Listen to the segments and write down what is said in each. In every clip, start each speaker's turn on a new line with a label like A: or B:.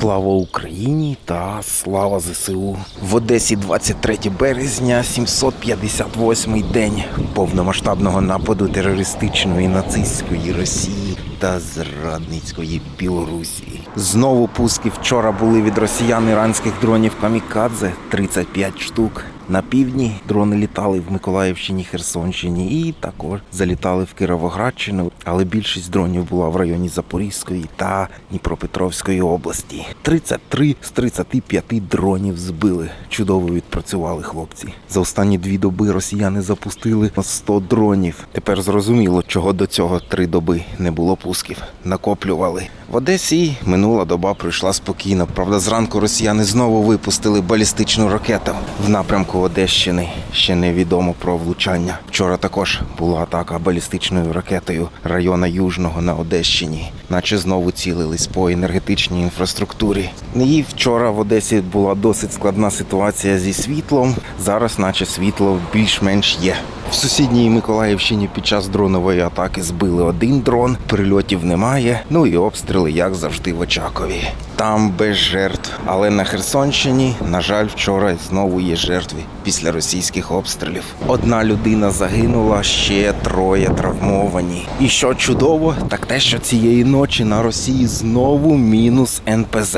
A: Слава Україні та слава ЗСУ. В Одесі 23 березня, 758 день повномасштабного нападу терористичної нацистської Росії та зрадницької Білорусі. Знову пуски вчора були від росіян іранських дронів Камікадзе 35 штук. На півдні дрони літали в Миколаївщині, Херсонщині і також залітали в Кіровоградщину, але більшість дронів була в районі Запорізької та Дніпропетровської області. 33 з 35 дронів збили. Чудово відпрацювали хлопці. За останні дві доби росіяни запустили 100 дронів. Тепер зрозуміло, чого до цього три доби не було пусків. Накоплювали. В Одесі минула доба пройшла спокійно. Правда, зранку росіяни знову випустили балістичну ракету в напрямку Одещини. Ще невідомо про влучання. Вчора також була атака балістичною ракетою района Южного на Одещині, наче знову цілились по енергетичній інфраструктурі. І вчора в Одесі була досить складна ситуація зі світлом. Зараз, наче світло більш-менш є. В сусідній Миколаївщині під час дронової атаки збили один дрон, прильотів немає. Ну і обстріли, як завжди, в Очакові. Там без жертв. Але на Херсонщині, на жаль, вчора знову є жертви після російських обстрілів. Одна людина загинула, ще троє травмовані. І що чудово, так те, що цієї ночі на Росії знову мінус НПЗ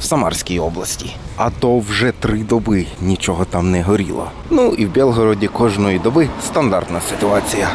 A: в Самарській області. А то вже три доби нічого там не горіло. Ну і в Білгороді кожної доби стандартна ситуація.